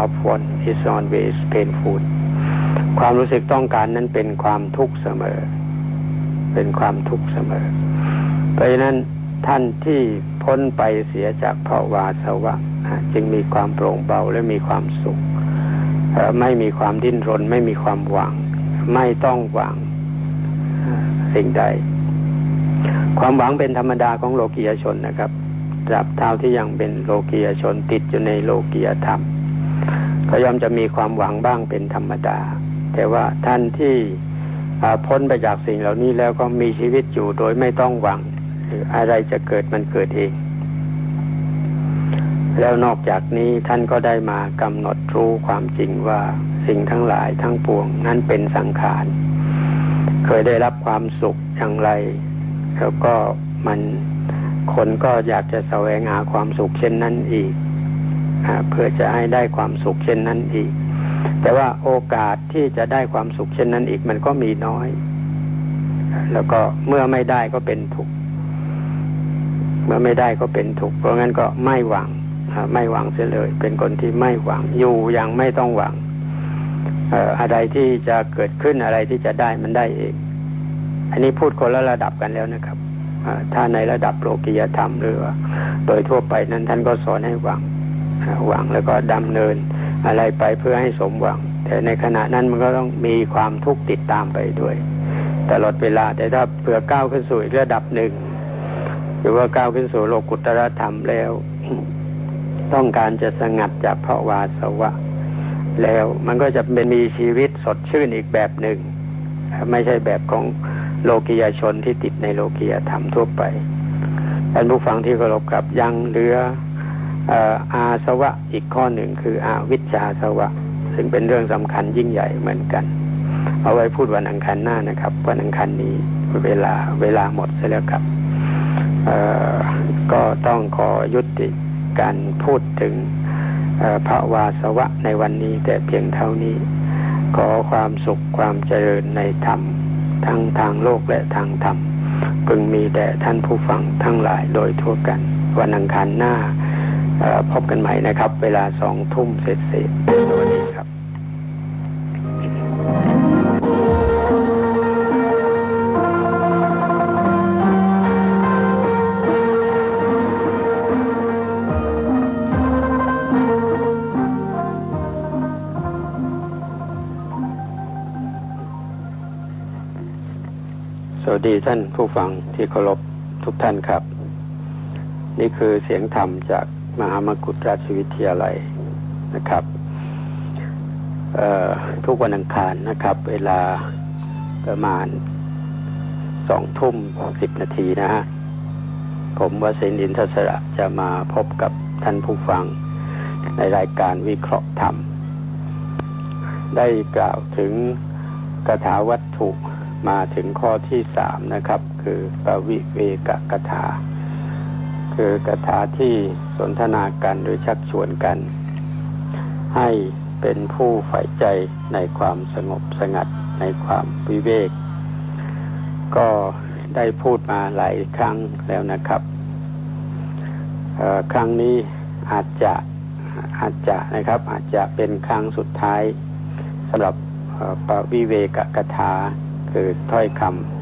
of one is always painful ความรู้สึกต้องการนั้นเป็นความทุกข์เสมอ เป็นความทุกข์เสมอ เพราะฉะนั้นท่านที่พ้นไปเสียจากภาวาสวะจึงมีความโปร่งเบาและมีความสุข ไม่มีความดิ้นรน ไม่มีความหวัง ไม่ต้องหวังสิ่งใด ความหวังเป็นธรรมดาของโลกียชนนะครับตราบเท่าที่ยังเป็นโลกียชนติดอยู่ในโลกียธรรม ก็ย่อมจะมีความหวังบ้างเป็นธรรมดา แต่ว่าท่านที่พ้นไปจากสิ่งเหล่านี้แล้วก็มีชีวิตอยู่โดยไม่ต้องหวังอะไรจะเกิดมันเกิดเอง แล้วนอกจากนี้ท่านก็ได้มากำหนดรู้ความจริงว่าสิ่งทั้งหลายทั้งปวงนั้นเป็นสังขาร เคยได้รับความสุขอย่างไร แล้วก็มันคนก็อยากจะแสวงหาความสุขเช่นนั้นอีก เพื่อจะให้ได้ความสุขเช่นนั้นอีก แต่ว่าโอกาสที่จะได้ความสุขเช่นนั้นอีกมันก็มีน้อย แล้วก็เมื่อไม่ได้ก็เป็นทุกข์เมื่อไม่ได้ก็เป็นทุกข์เพราะงั้นก็ไม่หวังไม่หวังเสียเลย เป็นคนที่ไม่หวังอยู่อย่างไม่ต้องหวังอะไรที่จะเกิดขึ้นอะไรที่จะได้มันได้เอง อันนี้พูดคนละระดับกันแล้วนะครับถ้าในระดับโลกิยธรรมหรือว่าโดยทั่วไปนั้นท่านก็สอนให้หวัง หวังแล้วก็ดำเนินอะไรไปเพื่อให้สมหวัง แต่ในขณะนั้นมันก็ต้องมีความทุกข์ติดตามไปด้วย ตลอดเวลาแต่ถ้าเผื่อก้าวขึ้นสู่ระดับหนึ่งหรือว่าก้าวขึ้นสู่โลกุตรธรรมแล้ว ต้องการจะสงัดจากภาวาสวะ แล้วมันก็จะเป็นมีชีวิตสดชื่นอีกแบบหนึ่ง ไม่ใช่แบบของโลกียชนที่ติดในโลกียธรรมทั่วไปท่านผู้ฟังที่เคารพกับยังเหลือ อาสวะอีกข้อหนึ่งคืออาวิชาสวะ ซึ่งเป็นเรื่องสำคัญยิ่งใหญ่เหมือนกัน เอาไว้พูดวันอังคารหน้านะครับ วันอังคารนี้เวลาเวลาหมดเสียแล้วครับก็ต้องขอยุติการพูดถึงภาวาสวะในวันนี้แต่เพียงเท่านี้ ขอความสุขความเจริญในธรรม ทั้งทางโลกและทางธรรมพึงมีแด่ท่านผู้ฟังทั้งหลายโดยทั่วกัน วันอังคารหน้า พบกันใหม่นะครับ เวลาสองทุ่มเสร็จสวัสดีครับวัสดีท่านผู้ฟังที่เคารพทุกท่านครับ นี่คือเสียงธรรมจาก มหามกุฏราชวิทยาลัยนะครับทุกวันอังคารนะครับ เวลาประมาณสองทุ่มสิบนาทีนะฮะผมวสินอินทศระจะมาพบกับท่านผู้ฟังในรายการวิเคราะห์ธรรม ได้กล่าวถึงกถาวัตถุมาถึงข้อที่สามนะครับ คือปวิเวกกถา คือกถาที่สนทนากันโดยชักชวนกัน ให้เป็นผู้ใฝ่ใจในความสงบสงัดในความวิเวก ก็ได้พูดมาหลายครั้งแล้วนะครับครั้งนี้อาจจะอาจจะนะครับอาจจะเป็นครั้งสุดท้ายสำหรับปวิเวกกถาคือถ้อยคำ